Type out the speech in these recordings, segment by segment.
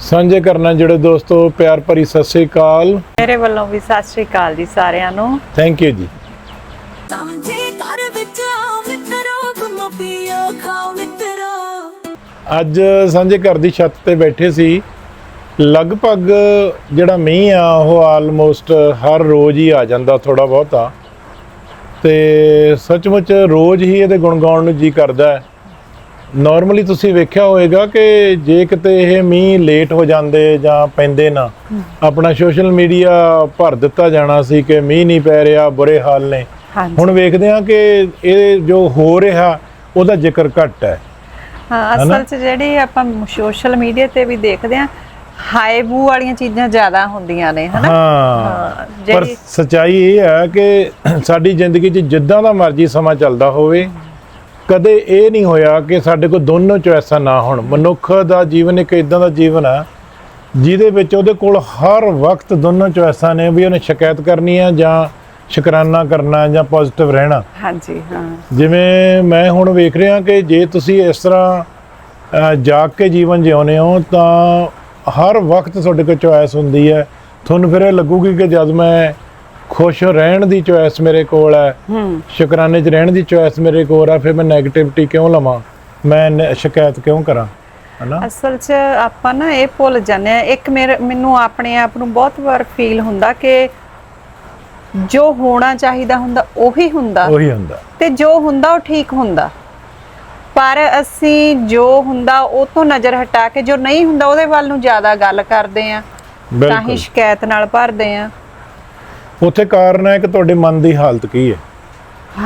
ਸਾਂਝੇ ਕਰਨਾ ਜਿਹੜੇ ਦੋਸਤੋ ਪਿਆਰ ਭਰੀ ਸਤਿ ਸ੍ਰੀ ਅਕਾਲ। ਮੇਰੇ ਵੱਲੋਂ ਵੀ ਸਤਿ ਸ਼੍ਰੀ ਅਕਾਲ ਜੀ ਸਾਰਿਆਂ ਨੂੰ। ਥੈਂਕ ਯੂ ਜੀ। ਸਮਝੇ ਘਰ ਵਿੱਚ ਆਓ ਮਿੱਤਰੋ ਗੁੰਮੋ ਪੀਓ ਖਾਓ ਮਿੱਤਰੋ। ਅੱਜ ਸਾਂਝੇ ਘਰ ਦੀ ਛੱਤ ਤੇ ਬੈਠੇ ਸੀ। ਲਗਭਗ ਜਿਹੜਾ ਮੀਂਹ ਆ ਉਹ ਆਲਮੋਸਟ ਹਰ ਰੋਜ਼ ਹੀ ਆ ਜਾਂਦਾ ਥੋੜਾ ਬਹੁਤਾ। ਤੇ ਸੱਚਮੁੱਚ ਰੋਜ਼ ਹੀ ਇਹਦੇ ਗੁਣ ਗਾਉਣ ਨੂੰ ਜੀ ਕਰਦਾ ਹੈ। ਨਾਰਮਲੀ ਤੁਸੀਂ ਵੇਖਿਆ ਹੋਵੇਗਾ ਕਿ ਜੇ ਕਿਤੇ ਇਹ ਮੀਂਹ ਲੇਟ ਹੋ ਜਾਂਦੇ ਜਾਂ ਪੈਂਦੇ ਨਾ ਆਪਣਾ ਸੋਸ਼ਲ ਮੀਡੀਆ ਭਰ ਦਿੱਤਾ ਜਾਣਾ ਸੀ ਕਿ ਮੀਂਹ ਨਹੀਂ ਪੈ ਰਿਹਾ ਬੁਰੇ ਹਾਲ ਨੇ। ਹੁਣ ਵੇਖਦੇ ਹਾਂ ਕਿ ਇਹ ਜੋ ਹੋ ਰਿਹਾ ਉਹਦਾ ਜ਼ਿਕਰ ਘੱਟ ਹੈ। ਹਾਂ ਅਸਲ 'ਚ ਜਿਹੜੀ ਆਪਾਂ ਸੋਸ਼ਲ ਮੀਡੀਆ ਤੇ ਵੀ ਦੇਖਦੇ ਆ ਹਾਈ ਬੂ ਵਾਲੀਆਂ ਚੀਜ਼ਾਂ ਜ਼ਿਆਦਾ ਹੁੰਦੀਆਂ ਨੇ ਹਨਾ? ਹਾਂ ਹਾਂ, ਪਰ ਸਚਾਈ ਇਹ ਹੈ ਕਿ ਸਾਡੀ ਜ਼ਿੰਦਗੀ 'ਚ ਜਿੱਦਾਂ ਦਾ ਮਰਜ਼ੀ ਸਮਾਂ ਚੱਲਦਾ ਹੋਵੇ ਕਦੇ ਇਹ ਨਹੀਂ ਹੋਇਆ ਕਿ ਸਾਡੇ ਕੋਲ ਦੋਨੋਂ ਚੋਇਸਾਂ ਨਾ ਹੋਣ। ਮਨੁੱਖ ਦਾ ਜੀਵਨ ਇੱਕ ਇਦਾਂ ਦਾ ਜੀਵਨ ਹੈ ਜਿਹਦੇ ਵਿੱਚ ਉਹਦੇ ਕੋਲ ਹਰ ਵਕਤ ਦੋਨੋਂ ਚੋਇਸਾਂ ਨੇ ਵੀ ਉਹਨੇ ਸ਼ਿਕਾਇਤ ਕਰਨੀ ਹੈ ਜਾਂ ਸ਼ੁਕਰਾਨਾ ਕਰਨਾ ਜਾਂ ਪੋਜ਼ਿਟਿਵ ਰਹਿਣਾ। ਹਾਂਜੀ ਹਾਂ। ਜਿਵੇਂ ਮੈਂ ਹੁਣ ਵੇਖ ਰਿਹਾ ਕਿ ਜੇ ਤੁਸੀਂ ਇਸ ਤਰ੍ਹਾਂ ਜਾਗ ਕੇ ਜੀਵਨ ਜਿਉਂਦੇ ਹੋ ਤਾਂ ਹਰ ਵਕਤ ਤੁਹਾਡੇ ਕੋਲ ਚੋਇਸ ਹੁੰਦੀ ਹੈ। ਤੁਹਾਨੂੰ ਫਿਰ ਇਹ ਲੱਗੂਗੀ ਕਿ ਜਦ ਮੈਂ ਖੁਸ਼ ਰਹਿਣ ਦੀ ਚੋਇਸ ਮੇਰੇ ਕੋਲ ਹੈ। ਸ਼ੁਕਰਾਨੇ 'ਚ ਰਹਿਣ ਦੀ ਚੋਇਸ ਮੇਰੇ ਕੋਲ ਆ ਫਿਰ ਮੈਂ 네ਗੇਟਿਵਿਟੀ ਕਿਉਂ ਲਵਾਂ? ਮੈਂ ਸ਼ਿਕਾਇਤ ਕਿਉਂ ਕਰਾਂ? ਹਨਾ? ਅਸਲ 'ਚ ਆਪਾਂ ਨਾ ਇਹ ਭੁੱਲ ਜਾਂਦੇ ਆ ਇੱਕ ਮੇਰੇ ਮੈਨੂੰ ਆਪਣੇ ਆਪ ਨੂੰ ਬਹੁਤ ਵਾਰ ਫੀਲ ਹੁੰਦਾ ਕਿ ਜੋ ਹੋਣਾ ਚਾਹੀਦਾ ਹੁੰਦਾ ਉਹੀ ਹੁੰਦਾ। ਉਹੀ ਹੁੰਦਾ। ਤੇ ਜੋ ਹੁੰਦਾ ਉਹ ਠੀਕ ਹੁੰਦਾ। ਪਰ ਅਸੀਂ ਜੋ ਹੁੰਦਾ ਉਹ ਤੋਂ ਨਜ਼ਰ ਹਟਾ ਕੇ ਜੋ ਨਹੀਂ ਹੁੰਦਾ ਉਹਦੇ ਵੱਲ ਨੂੰ ਜ਼ਿਆਦਾ ਗੱਲ ਕਰਦੇ ਆ ਤਾਂ ਹੀ ਸ਼ਿਕਾਇਤ ਨਾਲ ਭਰਦੇ ਆ ਉੱਥੇ ਕਾਰਨ ਹੈ ਕਿ ਤੁਹਾਡੇ ਮਨ ਦੀ ਹਾਲਤ ਕੀ ਹੈ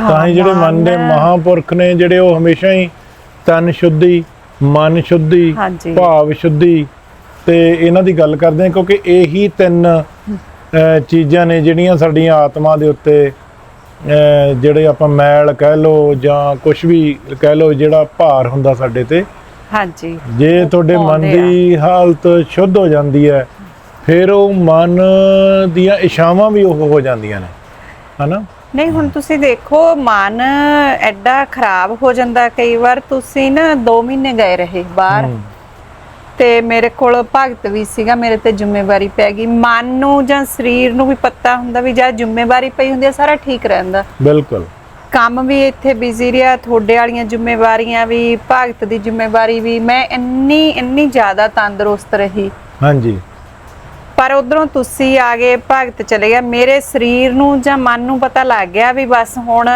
ਤਾਂ ਹੀ ਜਿਹੜੇ ਮਨ ਦੇ ਮਹਾਪੁਰਖ ਨੇ ਜਿਹੜੇ ਉਹ ਹਮੇਸ਼ਾ ਹੀ ਤਨ ਸ਼ੁੱਧੀ ਮਨ ਸ਼ੁੱਧੀ। ਭਾਵ ਸ਼ੁੱਧੀ ਤੇ ਇਹਨਾਂ ਦੀ ਗੱਲ ਕਰਦੇ ਆ ਕਿਉਂਕਿ ਇਹੀ ਤਿੰਨ ਚੀਜ਼ਾਂ ਨੇ ਜਿਹੜੀਆਂ ਸਾਡੀਆਂ ਆਤਮਾ ਦੇ ਉੱਤੇ ਜਿਹੜੇ ਆਪਾਂ ਮੈਲ ਕਹਿ ਲੋ ਜਾਂ ਕੁਝ ਵੀ ਕਹਿ ਲੋ ਜਿਹੜਾ ਭਾਰ ਹੁੰਦਾ ਸਾਡੇ ਤੇ ਹਾਂਜੀ ਜੇ ਤੁਹਾਡੇ ਮਨ। ਦੀ ਹਾਲਤ ਸ਼ੁੱਧ ਹੋ ਜਾਂਦੀ ਹੈ ਫਿਰ ਉਹ ਮਨ ਦੀਆਂ ਇਸ਼ਾਵਾਂ ਵੀ ਉਹ ਹੋ ਜਾਂਦੀਆਂ ਨੇ ਹਨਾ? ਨਹੀਂ ਹੁਣ ਤੁਸੀਂ ਦੇਖੋ ਮਨ ਐਡਾ ਖਰਾਬ ਹੋ ਜਾਂਦਾ ਕਈ ਵਾਰ ਤੁਸੀਂ ਨਾ 2 ਮਹੀਨੇ ਗਏ ਰਹੇ ਬਾਹਰ। ਤੇ ਮੇਰੇ ਕੋਲ ਭਗਤ ਵੀ ਸੀਗਾ ਮੇਰੇ ਤੇ ਜ਼ਿੰਮੇਵਾਰੀ ਪੈ ਗਈ। ਮਨ ਨੂੰ ਜਾਂ ਸਰੀਰ ਨੂੰ ਵੀ ਪਤਾ ਹੁੰਦਾ ਵੀ ਜਦ ਜ਼ਿੰਮੇਵਾਰੀ ਪਈ ਹੁੰਦੀ ਹੈ ਸਾਰਾ ਠੀਕ ਰਹਿੰਦਾ। ਬਿਲਕੁਲ। ਕੰਮ ਵੀ ਇੱਥੇ ਬਿਜ਼ੀ ਰਿਹਾ ਤੁਹਾਡੇ ਵਾਲੀਆਂ ਜ਼ਿੰਮੇਵਾਰੀਆਂ ਵੀ ਭਗਤ ਦੀ ਜ਼ਿੰਮੇਵਾਰੀ ਵੀ। ਮੈਂ ਇੰਨੀ ਇੰਨੀ ਜ਼ਿਆਦਾ ਤੰਦਰੁਸਤ ਰਹੀ। ਹਾਂਜੀ। ਪਰ ਉਧਰੋਂ ਤੁਸੀਂ ਆ ਗਏ ਭਗਤ ਚਲੇ ਗਿਆ ਮੇਰੇ ਸਰੀਰ ਨੂੰ ਜਾਂ ਮਨ ਨੂੰ ਪਤਾ ਲੱਗ ਗਿਆ ਵੀ ਬਸ ਹੁਣ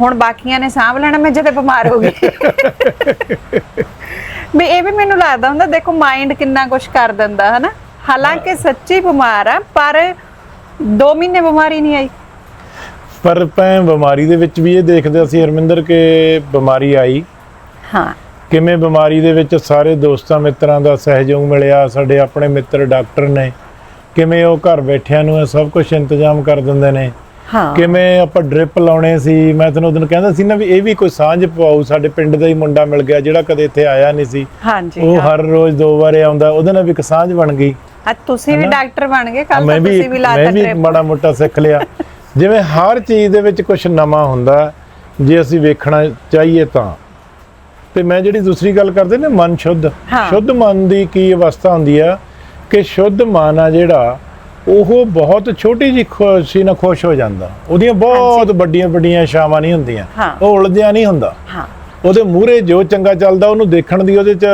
ਹੁਣ ਬਾਕੀਆਂ ਨੇ ਸਾਂਭ ਲੈਣਾ ਮੈਂ ਜਦੇ ਬਿਮਾਰ ਹੋ ਗਈ। ਵੀ ਇਹ ਵੀ ਮੈਨੂੰ ਲੱਗਦਾ ਹੁੰਦਾ ਦੇਖੋ ਮਾਈਂਡ ਕਿੰਨਾ ਕੁਝ ਕਰ ਦਿੰਦਾ ਹਨਾ? ਹਾਲਾਂਕਿ ਸੱਚੀ ਬਿਮਾਰ ਆ ਪਰ 2 ਮਹੀਨੇ ਬਿਮਾਰੀ ਨਹੀਂ ਆਈ। ਪਰ ਪੈ ਬਿਮਾਰੀ ਦੇ ਵਿੱਚ ਵੀ ਇਹ ਦੇਖਦੇ ਅਸੀਂ ਹਰਮਿੰਦਰ ਕਿ ਬਿਮਾਰੀ ਆਈ। ਹਾਂ। ਕਿਵੇਂ ਬਿਮਾਰੀ ਦੇ ਵਿੱਚ ਸਾਰੇ ਦੋਸਤਾਂ ਮਿੱਤਰਾਂ ਦਾ ਸਹਿਯੋਗ ਮਿਲਿਆ ਸਾਡੇ ਆਪਣੇ ਮਿੱਤਰ ਡਾਕਟਰ ਨੇ। ਕਿਵੇਂ ਉਹ ਘਰ ਬੈਠਿਆਂ ਨੂੰ ਸਭ ਕੁਝ ਇੰਤਜ਼ਾਮ ਕਰ ਦਿੰਦੇ ਨੇ। ਹਾਂ। ਕਿਵੇਂ ਆਪਾਂ ਡ੍ਰਿਪ ਲਾਉਣੇ ਸੀ। ਮੈਂ ਤੈਨੂੰ ਉਦੋਂ ਕਹਿੰਦਾ ਸੀ ਨਾ ਵੀ ਇਹ ਵੀ ਕੋਈ ਸਾਂਝ ਪਵਾਉ ਸਾਡੇ ਪਿੰਡ ਦਾ ਹੀ ਮੁੰਡਾ ਮਿਲ ਗਿਆ ਜਿਹੜਾ ਕਦੇ ਇੱਥੇ ਆਇਆ ਨਹੀਂ ਸੀ। ਹਾਂਜੀ ਉਹ। ਹਰ ਰੋਜ਼ ਦੋ ਵਾਰੇ ਆਉਂਦਾ ਉਹਦੇ ਨਾਲ ਵੀ ਇੱਕ ਸਾਂਝ ਬਣ ਗਈ। ਅੱਜ ਤੁਸੀਂ ਵੀ ਡਾਕਟਰ ਬਣ ਗਏ ਕੱਲ ਮੈਂ ਵੀ ਤੁਸੀਂ ਵੀ ਮੈਂ ਲਾਤਾ ਵੀ ਟ੍ਰਿਪ ਮਾੜਾ ਮੋਟਾ ਸਿੱਖ ਲਿਆ। ਜਿਵੇਂ ਹਰ ਚੀਜ਼ ਦੇ ਵਿੱਚ ਕੁਝ ਨਵਾਂ ਹੁੰਦਾ ਜੇ ਅਸੀਂ ਵੇਖਣਾ ਚਾਹੀਏ ਤਾਂ। ਤੇ ਮੈਂ ਜਿਹੜੀ ਦੂਸਰੀ ਗੱਲ ਕਰਦੇ ਨੇ ਮਨ ਸ਼ੁੱਧ। ਸ਼ੁੱਧ ਮਨ ਦੀ ਕੀ ਅਵਸਥਾ ਹੁੰਦੀ ਆ ਕਿ ਸ਼ੁੱਧ ਮਨ ਆ ਜਿਹੜਾ ਉਹ ਬਹੁਤ ਛੋਟੀ ਜਿਹੀ ਖੁਸ਼ੀ ਨਾਲ ਖੁਸ਼ ਹੋ ਜਾਂਦਾ। ਉਹਦੀਆਂ ਬਹੁਤ ਵੱਡੀਆਂ ਵੱਡੀਆਂ ਇਸ਼ਾਵਾਂ ਨਹੀਂ ਹੁੰਦੀਆਂ। ਉਹ ਉਲਝਿਆ ਨਹੀਂ ਹੁੰਦਾ। ਉਹਦੇ ਮੂਹਰੇ ਜੋ ਚੰਗਾ ਚੱਲਦਾ ਉਹਨੂੰ ਦੇਖਣ ਦੀ ਉਹਦੇ ਚ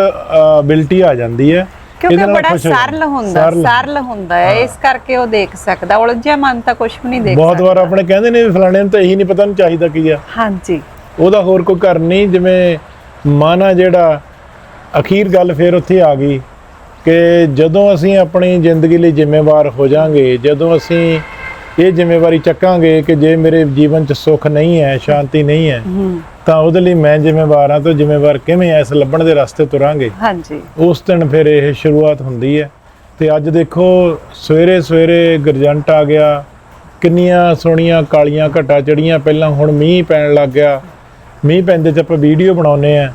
ਅਬਿਲਿਟੀ ਆ ਜਾਂਦੀ ਹੈ। ਕਿਉਂਕਿ ਬੜਾ। ਸਰਲ ਹੁੰਦਾ ਸਰਲ। ਹੁੰਦਾ ਹੈ। ਇਸ ਕਰਕੇ ਉਹ ਦੇਖ ਸਕਦਾ। ਉਲਝਿਆ ਮਨ ਤਾਂ ਕੁਝ ਵੀ ਨਹੀਂ ਦੇਖ ਬਹੁਤ ਵਾਰ ਆਪਣੇ ਕਹਿੰਦੇ ਨੇ ਫਲਾਣੇ ਨੂੰ ਤਾਂ ਇਹੀ ਨਹੀਂ ਪਤਾ ਨੂੰ ਚਾਹੀਦਾ ਕੀ ਆ। ਹਾਂਜੀ। ਉਹਦਾ ਹੋਰ ਕੋਈ ਘਰ ਨਹੀਂ ਜਿਵੇਂ ਮਨ ਆ ਜਿਹੜਾ ਅਖੀਰ ਗੱਲ ਫੇਰ ਉੱਥੇ ਆ ਗਈ ਕਿ ਜਦੋਂ ਅਸੀਂ ਆਪਣੀ ਜ਼ਿੰਦਗੀ ਲਈ ਜ਼ਿੰਮੇਵਾਰ ਹੋ ਜਾਾਂਗੇ ਜਦੋਂ ਅਸੀਂ ਇਹ ਜ਼ਿੰਮੇਵਾਰੀ ਚੱਕਾਂਗੇ ਕਿ ਜੇ ਮੇਰੇ ਜੀਵਨ 'ਚ ਸੁੱਖ ਨਹੀਂ ਹੈ ਸ਼ਾਂਤੀ ਨਹੀਂ ਹੈ ਤਾਂ ਉਹਦੇ ਲਈ ਮੈਂ ਜ਼ਿੰਮੇਵਾਰ ਹਾਂ ਤਾਂ ਜ਼ਿੰਮੇਵਾਰ ਕਿਵੇਂ ਐ ਇਸ ਲੱਭਣ ਦੇ ਰਸਤੇ ਤੁਰਾਂਗੇ। ਹਾਂਜੀ। ਉਸ ਦਿਨ ਫਿਰ ਇਹ ਸ਼ੁਰੂਆਤ ਹੁੰਦੀ ਹੈ ਤੇ ਅੱਜ ਦੇਖੋ ਸਵੇਰੇ ਸਵੇਰੇ ਗਰਜੰਟ ਆ ਗਿਆ ਕਿੰਨੀਆਂ ਸੋਹਣੀਆਂ ਕਾਲੀਆਂ ਘਟਾ ਚੜੀਆਂ ਪਹਿਲਾਂ ਹੁਣ ਮੀਂਹ ਪੈਣ ਲੱਗ ਗਿਆ। ਮੀਂਹ ਪੈਂਦੇ ਚ ਆਪਾਂ ਵੀਡੀਓ ਬਣਾਉਨੇ ਆ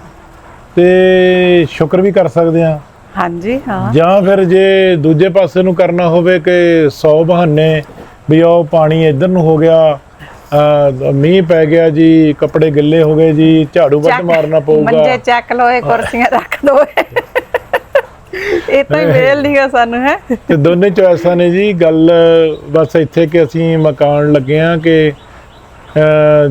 ਤੇ ਸ਼ੁਕਰ ਵੀ ਕਰ ਸਕਦੇ ਆ ਹਾਂਜੀ ਹਾਂ। ਜਾਂ ਫਿਰ ਜੇ ਦੂਜੇ ਪਾਸੇ ਨੂੰ ਕਰਨਾ ਹੋਵੇ ਕਿ 100 ਬਹਾਨੇ ਵੀ ਉਹ ਪਾਣੀ ਇੱਧਰ ਨੂੰ ਹੋ ਗਿਆ ਮੀਂਹ ਪੈ ਗਿਆ ਜੀ ਕੱਪੜੇ ਗਿੱਲੇ ਹੋ ਗਏ ਜੀ ਝਾੜੂ ਚੱਕ- ਮਾਰਨਾ ਪਊਗਾ। ਮੰਜੇ ਚੱਕ ਲੋ ਇਹ ਕੁਰਸੀਆਂ ਰੱਖ ਦੋ। ਇਹ ਤਾਂ ਵੇਲ ਨਹੀਂਗਾ ਸਾਨੂੰ ਹੈ। ਤੇ ਦੋਨੇ ਚੋਇਸਾਂ ਨੇ ਜੀ ਗੱਲ ਬਸ ਇੱਥੇ ਕਿ ਅਸੀਂ ਮਕਾਨ ਲੱਗੇ ਆ ਕਿ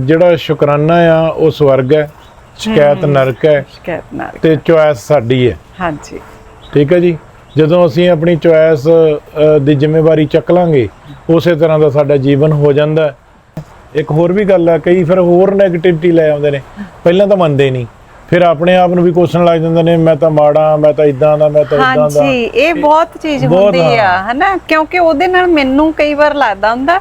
ਜਿਹੜਾ ਸ਼ੁਕਰਾਨਾ ਆ ਉਹ ਸਵਰਗ ਹੈ। ਸ਼ਿਕਾਇਤ ਨਰਕ ਹੈ। ਸ਼ਿਕਾਇਤ ਤੇ ਚੋਇਸ ਸਾਡੀ ਹੈ। ਹਾਂਜੀ। ਠੀਕ ਹੈ ਜੀ? ਜਦੋਂ ਅਸੀਂ ਆਪਣੀ ਚੋਇਸ ਦੀ ਜ਼ਿੰਮੇਵਾਰੀ ਚੱਕ ਲਾਂਗੇ ਉਸੇ ਤਰ੍ਹਾਂ ਦਾ ਸਾਡਾ ਜੀਵਨ ਹੋ ਜਾਂਦਾ। ਇੱਕ ਹੋਰ ਵੀ ਗੱਲ ਹੈ ਕਈ ਫਿਰ ਹੋਰ 네ਗੇਟਿਵਿਟੀ ਲੈ ਆਉਂਦੇ ਨੇ। ਪਹਿਲਾਂ ਤਾਂ ਮੰਨਦੇ ਨਹੀਂ। ਫਿਰ ਆਪਣੇ ਆਪ ਨੂੰ ਵੀ ਕੋਸਣ ਲੱਗ ਜਾਂਦੇ ਨੇ ਮੈਂ ਤਾਂ ਮਾੜਾ ਮੈਂ ਤਾਂ ਇਦਾਂ ਦਾ ਮੈਂ ਤਾਂ ਇਦਾਂ ਦਾ। ਹਾਂਜੀ ਇਹ ਬਹੁਤ ਚੀਜ਼ ਹੁੰਦੀ ਆ। ਹਨਾ? ਕਿਉਂਕਿ ਉਹਦੇ ਨਾਲ ਮੈਨੂੰ ਕਈ ਵਾਰ ਲੱਗਦਾ ਹੁੰਦਾ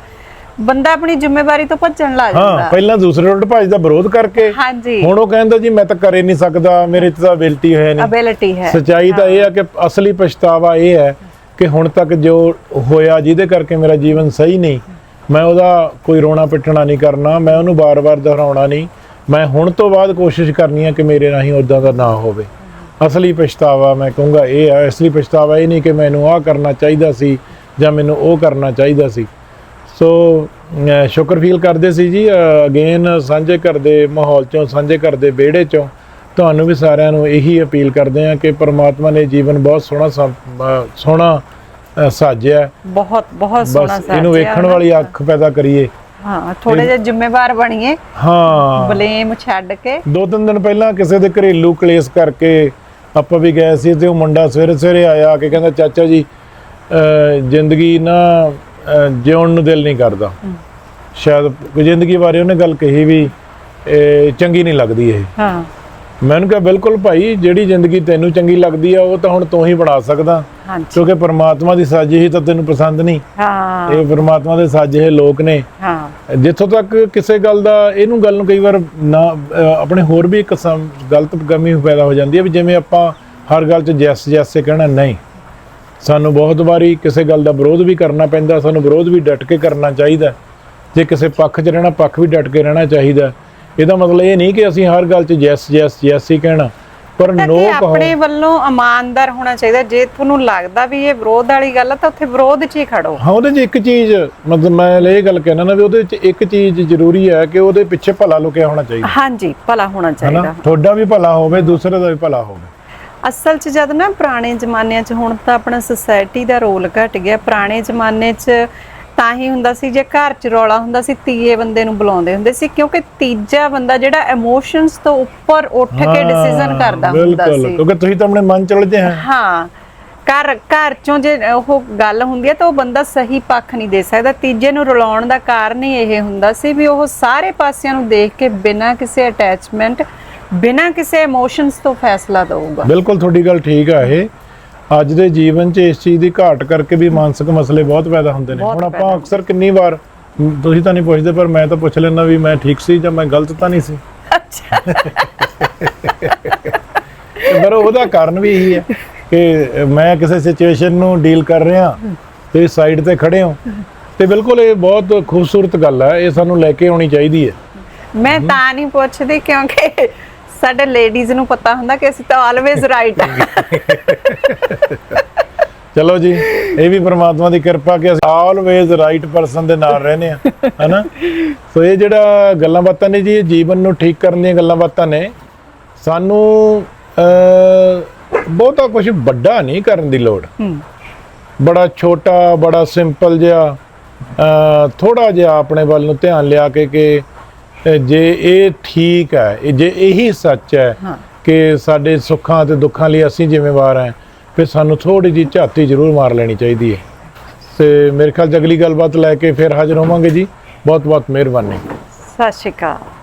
ਬੰਦਾ ਆਪਣੀ ਜ਼ਿੰਮੇਵਾਰੀ ਤੋਂ ਭੱਜਣ ਲੱਗ ਹਾਂ ਜਾਂਦਾ। ਪਹਿਲਾਂ ਦੂਸਰੇ ਉਲਟ ਭੱਜ ਦਾ ਵਿਰੋਧ ਕਰਕੇ। ਹਾਂਜੀ। ਹੁਣ ਉਹ ਕਹਿੰਦਾ ਜੀ ਮੈਂ ਤਾਂ ਕਰੇ ਨਹੀਂ ਸਕਦਾ ਮੇਰੇ 'ਚ ਤਾਂ ਅਬਿਲਿਟੀ ਹੈ ਨਹੀਂ। ਅਬਿਲਿਟੀ ਹੈ। ਸਚਾਈ ਤਾਂ ਇਹ ਹੈ ਕਿ ਅਸਲੀ ਪਛਤਾਵਾ ਇਹ ਹੈ ਕਿ ਹੁਣ ਤੱਕ ਜੋ ਹੋਇਆ ਜਿਹਦੇ ਕਰਕੇ ਮੇਰਾ ਜੀਵਨ ਸਹੀ ਨਹੀਂ ਮੈਂ ਉਹਦਾ ਕੋਈ ਰੋਣਾ ਪਿੱਟਣਾ ਨਹੀਂ ਕਰਨਾ ਮੈਂ ਉਹਨੂੰ ਬਾਰ-ਬਾਰ ਦੁਹਰਾਉਣਾ ਨਹੀਂ। ਮੈਂ ਹੁਣ ਤੋਂ ਬਾਅਦ ਕੋਸ਼ਿਸ਼ ਕਰਨੀ ਹੈ ਕਿ ਮੇਰੇ ਰਾਹੀਂ ਉਦਾਂ ਦਾ ਨਾ ਹੋਵੇ। ਅਸਲੀ ਪਛਤਾਵਾ ਮੈਂ ਕਹੂੰਗਾ ਇਹ ਹੈ ਅਸਲੀ ਪਛਤਾਵਾ ਇਹ ਨਹੀਂ ਕਿ ਮੈਨੂੰ ਆਹ ਕਰਨਾ ਚਾਹੀਦਾ ਸੀ ਜਾਂ ਮੈਨੂੰ ਉਹ ਕਰਨਾ ਚਾਹੀਦਾ ਸੀ। ਸੋ ਸ਼ੁਕਰ ਫੀਲ ਕਰਦੇ ਸੀ ਜੀ ਅਗੇਨ ਸਾਂਝੇ ਘਰ ਦੇ ਮਾਹੌਲ ਚੋਂ ਸਾਂਝੇ ਘਰ ਦੇ ਵਿਹੜੇ ਚੋਂ ਤੁਹਾਨੂੰ ਵੀ ਸਾਰਿਆਂ ਨੂੰ ਇਹੀ ਅਪੀਲ ਕਰਦੇ ਹਾਂ ਕਿ ਪ੍ਰਮਾਤਮਾ ਨੇ ਜੀਵਨ ਬਹੁਤ ਸੋਹਣਾ ਸੋਹਣਾ ਸਾਜਿਆ। ਬਹੁਤ ਬਹੁਤ ਸੋਹਣਾ ਬਸ ਇਹਨੂੰ ਸਾਜਿਆ ਵੇਖਣ। ਵਾਲੀ ਅੱਖ ਪੈਦਾ ਕਰੀਏ ਹਾਂ ਥੋੜੇ ਜਿਹਾ ਜ਼ਿੰਮੇਵਾਰ ਬਣੀਏ ਹਾਂ ਬਲੇਮ ਛੱਡ ਕੇ ਦੋ ਤਿੰਨ ਦਿਨ ਪਹਿਲਾਂ ਕਿਸੇ ਦੇ ਘਰੇਲੂ ਕਲੇਸ਼ ਕਰਕੇ ਆਪਾਂ ਵੀ ਗਏ ਸੀ ਤੇ ਉਹ ਮੁੰਡਾ ਸਵੇਰੇ ਸਵੇਰੇ ਆਇਆ ਕਿ ਕਹਿੰਦਾ ਚਾਚਾ ਜੀ ਜ਼ਿੰਦਗੀ ਨਾ ਜਿਉਣ ਨੂੰ ਦਿਲ ਨਹੀਂ ਕਰਦਾ। ਸ਼ਾਇਦ ਜ਼ਿੰਦਗੀ ਬਾਰੇ ਉਹਨੇ ਗੱਲ ਕਹੀ ਵੀ ਇਹ ਚੰਗੀ ਨਹੀਂ ਲੱਗਦੀ ਇਹ। ਹਾਂ। ਮੈਂ ਉਹਨੂੰ ਕਿਹਾ ਬਿਲਕੁਲ ਭਾਈ ਜਿਹੜੀ ਜ਼ਿੰਦਗੀ ਤੈਨੂੰ ਚੰਗੀ ਲੱਗਦੀ ਆ ਉਹ ਤਾਂ ਹੁਣ ਤੂੰ ਹੀ ਬਣਾ ਸਕਦਾ। ਕਿਉਂਕਿ ਪਰਮਾਤਮਾ ਦੀ ਸਾਜੀ ਹੀ ਤਾਂ ਤੈਨੂੰ ਪਸੰਦ ਨਹੀਂ। ਹਾਂ। ਇਹ ਪਰਮਾਤਮਾ ਦੇ ਸਾਜੇ ਹੋਏ ਲੋਕ ਨੇ। ਹਾਂ। ਜਿੱਥੋਂ ਤੱਕ ਕਿਸੇ ਗੱਲ ਦਾ ਇਹਨੂੰ ਗੱਲ ਨੂੰ ਕਈ ਵਾਰ ਨਾ ਆਪਣੇ ਹੋਰ ਵੀ ਇੱਕ ਗਲਤ ਗਮੀ ਪੈਦਾ ਹੋ ਜਾਂਦੀ ਹੈ ਵੀ ਜਿਵੇਂ ਆਪਾਂ ਹਰ ਗੱਲ 'ਚ ਜੈਸ ਜੈਸੇ ਕਹਿਣਾ ਨਹੀਂ। ਸਾਨੂੰ ਬਹੁਤ ਵਾਰੀ ਕਿਸੇ ਗੱਲ ਦਾ ਵਿਰੋਧ ਵੀ ਕਰਨਾ ਪੈਂਦਾ ਸਾਨੂੰ ਵਿਰੋਧ ਵੀ ਡਟ ਕੇ ਕਰਨਾ ਚਾਹੀਦਾ। ਜੇ ਕਿਸੇ ਪੱਖ 'ਚ ਰਹਿਣਾ ਪੱਖ ਵੀ ਡਟ ਕੇ ਰਹਿਣਾ ਚਾਹੀਦਾ। ਇਹਦਾ ਮਤਲਬ ਇਹ ਨਹੀਂ ਕਿ ਅਸੀਂ ਹਰ ਗੱਲ 'ਚ ਜੈਸ ਜੈਸ ਜੈਸ ਹੀ ਕਹਿਣਾ। ਪਰ ਨੋ ਕਹੋ ਆਪਣੇ ਵੱਲੋਂ ਇਮਾਨਦਾਰ ਹੋਣਾ ਚਾਹੀਦਾ। ਜੇ ਤੁਹਾਨੂੰ ਲੱਗਦਾ ਵੀ ਇਹ ਵਿਰੋਧ ਵਾਲੀ ਗੱਲ ਆ ਤਾਂ ਉੱਥੇ ਵਿਰੋਧ 'ਚ ਹੀ ਖੜੋ। ਹਾਂ ਉਹਦੇ 'ਚ ਇੱਕ ਚੀਜ਼ ਮਤਲਬ ਮੈਂ ਇਹ ਗੱਲ ਕਹਿਣਾ ਨਾ ਵੀ ਉਹਦੇ 'ਚ ਇੱਕ ਚੀਜ਼ ਜ਼ਰੂਰੀ ਹੈ ਕਿ ਉਹਦੇ ਪਿੱਛੇ ਭਲਾ ਲੁਕਿਆ ਹੋਣਾ ਚਾਹੀਦਾ। ਹਾਂਜੀ ਭਲਾ ਹੋਣਾ ਚਾਹੀਦਾ। ਤੁਹਾਡਾ ਵੀ ਭਲਾ ਹੋਵੇ ਦੂਸਰੇ ਦਾ ਵੀ ਭਲਾ ਹੋਵੇ। ਅਸਲ 'ਚ ਜਦ ਨਾ ਪੁਰਾਣੇ ਜ਼ਮਾਨਿਆਂ 'ਚ ਹੁਣ ਤਾਂ ਆਪਣਾ ਸੋਸਾਇਟੀ ਦਾ ਰੋਲ ਘਟ ਗਿਆ। ਪੁਰਾਣੇ ਜ਼ਮਾਨੇ 'ਚ ਤਾਂ ਹੀ ਹੁੰਦਾ ਸੀ ਜੇ ਘਰ 'ਚ ਰੌਲਾ ਹੁੰਦਾ ਸੀ ਤੀਏ ਬੰਦੇ ਨੂੰ ਬੁਲਾਉਂਦੇ ਹੁੰਦੇ ਸੀ ਕਿਉਂਕਿ ਤੀਜਾ ਬੰਦਾ ਜਿਹੜਾ ਇਮੋਸ਼ਨਸ ਤੋਂ ਉੱਪਰ ਉੱਠ ਕੇ ਡਿਸੀਜਨ ਕਰਦਾ ਹੁੰਦਾ ਬਿਲਕੁਲ ਸੀ। ਕਿਉਂਕਿ ਤੁਸੀਂ ਤਾਂ ਆਪਣੇ ਮਨ ਚ ਉਲਝੇ ਹੈ। ਹਾਂ ਘਰ ਘਰ ਚੋਂ ਜੇ ਉਹ ਗੱਲ ਹੁੰਦੀ ਹੈ ਤਾਂ ਉਹ ਬੰਦਾ ਸਹੀ ਪੱਖ ਨਹੀਂ ਦੇ ਸਕਦਾ। ਤੀਜੇ ਨੂੰ ਰਲਾਉਣ ਦਾ ਕਾਰਨ ਹੀ ਇਹ ਹੁੰਦਾ ਸੀ ਵੀ ਉਹ ਸਾਰੇ ਪਾਸਿਆਂ ਨੂੰ ਦੇਖ ਕੇ ਬਿਨਾਂ ਕਿਸੇ ਅਟੈਚਮੈਂਟ ਬਿਨਾਂ ਕਿਸੇ ਇਮੋਸ਼ਨਸ ਤੋਂ ਫੈਸਲਾ ਦਊਗਾ। ਬਿਲਕੁਲ ਤੁਹਾਡੀ ਗੱਲ ਠੀਕ ਆ ਇਹ। ਅੱਜ ਦੇ ਜੀਵਨ 'ਚ ਇਸ ਚੀਜ਼ ਦੀ ਘਾਟ ਕਰਕੇ ਵੀ ਮਾਨਸਿਕ ਮਸਲੇ ਬਹੁਤ ਪੈਦਾ ਹੁੰਦੇ ਨੇ। ਹੁਣ ਆਪਾਂ ਅਕਸਰ ਕਿੰਨੀ ਵਾਰ ਤੁਸੀਂ ਤਾਂ ਨਹੀਂ ਪੁੱਛਦੇ ਪਰ ਮੈਂ ਤਾਂ ਪੁੱਛ ਲੈਣਾ ਵੀ ਮੈਂ ਠੀਕ ਸੀ ਜਾਂ ਮੈਂ ਗਲਤ ਤਾਂ ਨਹੀਂ ਸੀ। ਅੱਛਾ। ਪਰ ਉਹਦਾ ਕਾਰਨ ਵੀ ਇਹੀ ਹੈ ਕਿ ਮੈਂ ਕਿਸੇ ਸਿਚੁਏਸ਼ਨ ਨੂੰ ਡੀਲ ਕਰ ਰਿਹਾ ਤੇ ਸਾਈਡ ਤੇ ਖੜੇ ਹਾਂ। ਤੇ ਬਿਲਕੁਲ ਇਹ ਬਹੁਤ ਖੂਬਸੂਰਤ ਗੱਲ ਹੈ ਇਹ ਸਾਨੂੰ ਲੈ ਕੇ ਆਉਣੀ ਚਾਹੀਦੀ ਹੈ। ਮੈਂ ਤਾਂ ਨਹੀਂ ਪੁੱਛਦੀ ਕਿਉਂਕਿ ਸਾਡੇ ਲੇਡੀਜ਼ ਨੂੰ ਪਤਾ ਹੁੰਦਾ ਕਿ ਅਸੀਂ ਤਾਂ ਆਲਵੇਜ਼ ਰਾਈਟ ਚਲੋ ਜੀ ਇਹ ਵੀ ਪ੍ਰਮਾਤਮਾ ਦੀ ਕਿਰਪਾ ਕਿ ਅਸੀਂ ਆਲਵੇਜ਼ ਰਾਈਟ ਪਰਸਨ ਦੇ ਨਾਲ ਰਹਿੰਦੇ ਆ ਹਨਾ? ਸੋ ਇਹ ਜਿਹੜਾ ਗੱਲਾਂ ਬਾਤਾਂ ਨੇ ਜੀ ਇਹ ਜੀਵਨ ਨੂੰ ਠੀਕ ਕਰਨ ਦੀਆਂ ਗੱਲਾਂ ਬਾਤਾਂ ਨੇ। ਸਾਨੂੰ ਬਹੁਤਾ ਕੁਝ ਵੱਡਾ ਨਹੀਂ ਕਰਨ ਦੀ ਲੋੜ। ਬੜਾ ਛੋਟਾ ਬੜਾ ਸਿੰਪਲ ਜਿਹਾ ਥੋੜਾ ਜਿਹਾ ਆਪਣੇ ਵੱਲ ਨੂੰ ਧਿਆਨ ਲਿਆ ਕੇ ਕਿ ਜੇ ਇਹ ਠੀਕ ਹੈ ਇਹ ਜੇ ਇਹੀ ਸੱਚ ਹੈ। ਕਿ ਸਾਡੇ ਸੁੱਖਾਂ ਤੇ ਦੁੱਖਾਂ ਲਈ ਅਸੀਂ ਜ਼ਿੰਮੇਵਾਰ ਹਾਂ ਫਿਰ ਸਾਨੂੰ ਥੋੜੀ ਜਿਹੀ ਝਾਤੀ ਜ਼ਰੂਰ ਮਾਰ ਲੈਣੀ ਚਾਹੀਦੀ ਹੈ। ਤੇ ਮੇਰੇ ਖਿਆਲ 'ਚ ਅਗਲੀ ਗੱਲਬਾਤ ਲੈ ਕੇ ਫਿਰ ਹਾਜ਼ਰ ਹੋਵਾਂਗੇ ਜੀ। ਬਹੁਤ ਬਹੁਤ ਮਿਹਰਬਾਨੀ। ਸਤਿ ਸ਼੍ਰੀ ਅਕਾਲ।